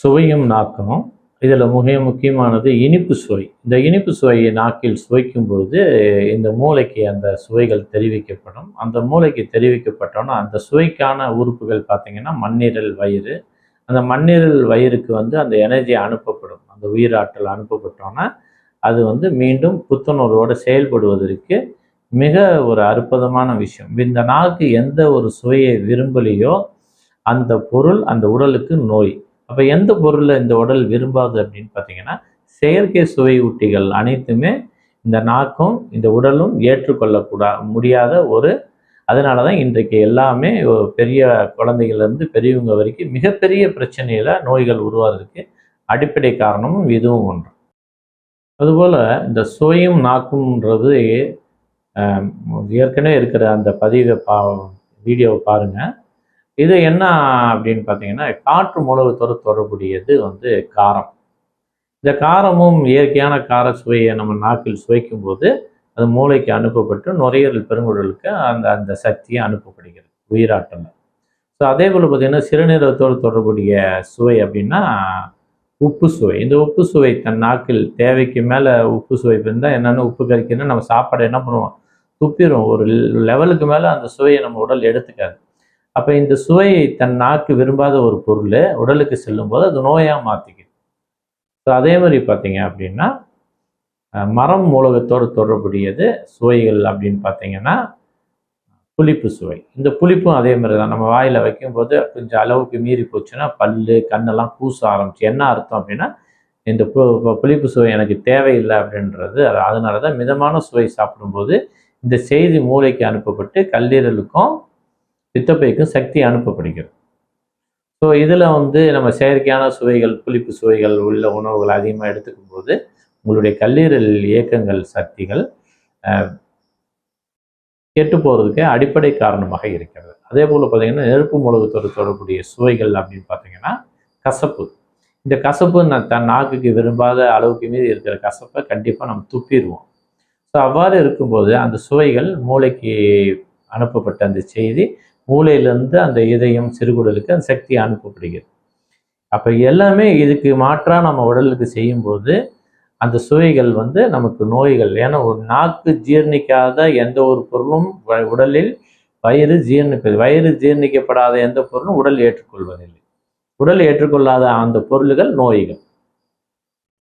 சுவையும் நாக்கும் இதில் மிக முக்கியமானது இனிப்பு சுவை. இந்த இனிப்பு சுவையை நாக்கில் சுவைக்கும் பொழுது இந்த மூளைக்கு அந்த சுவைகள் தெரிவிக்கப்படும். அந்த மூளைக்கு தெரிவிக்கப்பட்டோன்னா அந்த சுவைக்கான உறுப்புகள் பார்த்திங்கன்னா மண்ணீரல் வயிறு. அந்த மண்ணீரல் வயிறுக்கு வந்து அந்த எனர்ஜி அனுப்பப்படும். அந்த உயிராற்றல் அனுப்பப்பட்டோன்னா அது வந்து மீண்டும் புத்துணர்வோடு செயல்படுவதற்கு மிக ஒரு அற்புதமான விஷயம். இந்த நாக்கு எந்த ஒரு சுவையை விரும்பலையோ அந்த பொருள் அந்த உடலுக்கு நோய். அப்போ எந்த பொருளை இந்த உடல் விரும்பாது அப்படின்னு பார்த்தீங்கன்னா செயற்கை சுவை ஊட்டிகள் அனைத்துமே இந்த நாக்கும் இந்த உடலும் ஏற்றுக்கொள்ளக்கூடா முடியாத ஒரு அதனால தான் இன்றைக்கு எல்லாமே பெரிய குழந்தைகள்லேருந்து பெரியவங்க வரைக்கும் மிகப்பெரிய பிரச்சனையில் நோய்கள் உருவாகிறதுக்கு அடிப்படை காரணமும் இதுவும் ஒன்று. அதுபோல் இந்த சுவையும் நாக்கும்ன்றது ஏற்கனவே இருக்கிற அந்த பதிவை பா வீடியோவை பாருங்கள் இது என்ன அப்படின்னு பார்த்தீங்கன்னா காற்று மூலகத்தோடு தொடர்புடையது வந்து காரம். இந்த காரமும் இயற்கையான கார சுவையை நம்ம நாக்கில் சுவைக்கும் போது அது மூளைக்கு அனுப்பப்பட்டு நுரையீரல் பெருங்குடலுக்கு அந்த அந்த சக்தியை அனுப்பப்படுகிறது உயிராட்டம் ஸோ அதே போல் பார்த்தீங்கன்னா சிறுநீரகத்தோடு தொடர்புடைய சுவை அப்படின்னா உப்பு சுவை. இந்த உப்பு சுவை தன் நாக்கில் தேவைக்கு மேலே உப்பு சுவை இருந்தால் என்னென்ன உப்பு கறிக்கிறதுனா நம்ம சாப்பாடு என்ன பண்ணுவோம்? துப்பிடும் ஒரு லெவலுக்கு மேலே அந்த சுவையை நம்ம உடல் எடுத்துக்காது. அப்போ இந்த சுவையை தன் நாக்கு விரும்பாத ஒரு பொருள் உடலுக்கு செல்லும்போது அது நோயாக மாற்றிக்குது ஸோ அதே மாதிரி பார்த்தீங்க அப்படின்னா மரம் மூலகத்தோடு தொடர்புடையது சுவைகள் அப்படின்னு பார்த்தீங்கன்னா புளிப்பு சுவை. இந்த புளிப்பும் அதே மாதிரி தான் நம்ம வாயில் வைக்கும்போது கொஞ்சம் அளவுக்கு மீறி போச்சுன்னா பல்லு கண்ணெல்லாம் கூச ஆரம்பிச்சு என்ன அர்த்தம் அப்படின்னா இந்த பு- புளிப்பு சுவை எனக்கு தேவையில்லை அப்படின்றது. அது- அதனால தான் மிதமான சுவை சாப்பிடும்போது இந்த செய்தி மூளைக்கு அனுப்பப்பட்டு கல்லீரலுக்கும் பித்தப்பைக்கும் சக்தி அனுப்பப்படுகிறது. ஸோ இதில் வந்து நம்ம செயற்கையான சுவைகள் புளிப்பு சுவைகள் உள்ள உணவுகள் அதிகமாக எடுத்துக்கும் போது உங்களுடைய கல்லீரல் இயக்கங்கள் சக்திகள் கெட்டு போகிறதுக்கு அடிப்படை காரணமாக இருக்கிறது. அதே போல் பார்த்தீங்கன்னா நெருப்பு மூலகத்தோடு தொடர்புடைய சுவைகள் அப்படின்னு பார்த்தீங்கன்னா கசப்பு. இந்த கசப்பு ந- தன் நாக்குக்கு விரும்பாத அளவுக்கு மீறி இருக்கிற கசப்பை கண்டிப்பாக நம்ம துப்பிடுவோம். ஸோ அவ்வாறு இருக்கும்போது அந்த சுவைகள் மூளைக்கு அனுப்பப்பட்ட அந்த செய்தி மூளையிலேருந்து அந்த இதயம் சிறுகுடலுக்கு அந்த சக்தி அனுப்பப்படுகிறது. அப்போ எல்லாமே இதுக்கு மாற்றாக நம்ம உடலுக்கு செய்யும்போது அந்த சுவைகள் வந்து நமக்கு நோய்கள். ஏன்னா ஒரு நாக்கு ஜீரணிக்காத எந்த ஒரு பொருளும் வ- உடலில் வயிறு ஜீர்ணிப்பது வயிறு ஜீரணிக்கப்படாத எந்த பொருளும் உடல் ஏற்றுக்கொள்வதில்லை. உடல் ஏற்றுக்கொள்ளாத அந்த பொருள்கள் நோய்கள்.